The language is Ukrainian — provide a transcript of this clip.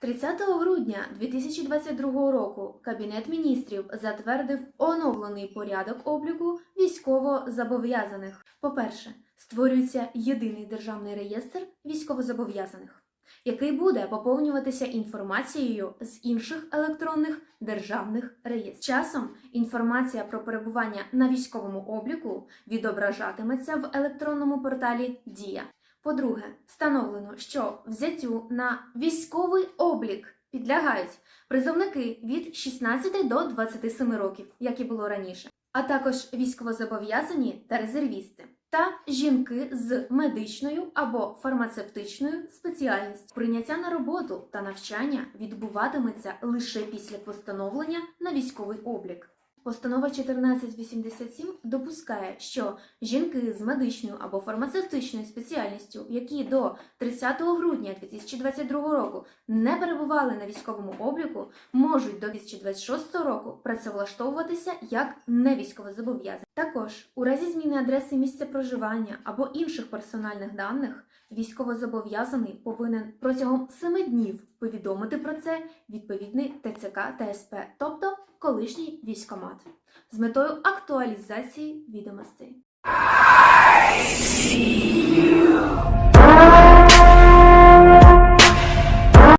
30 грудня 2022 року Кабінет міністрів затвердив оновлений порядок обліку військовозобов'язаних. По-перше, створюється єдиний державний реєстр військовозобов'язаних, який буде поповнюватися інформацією з інших електронних державних реєстрів. Часом інформація про перебування на військовому обліку відображатиметься в електронному порталі Дія. По-друге, встановлено, що взяттю на військовий облік підлягають призовники від 16 до 27 років, як і було раніше, а також військовозобов'язані та резервісти, та жінки з медичною або фармацевтичною спеціальністю. Прийняття на роботу та навчання відбуватиметься лише після постановлення на військовий облік. Постанова 1487 допускає, що жінки з медичною або фармацевтичною спеціальністю, які до 30 грудня 2022 року не перебували на військовому обліку, можуть до 2026 року працевлаштовуватися як невійськовозобов'язані. Також у разі зміни адреси місця проживання або інших персональних даних військовозобов'язаний повинен протягом 7 днів повідомити про це відповідний ТЦК та СП, тобто колишній військомат, з метою актуалізації відомостей.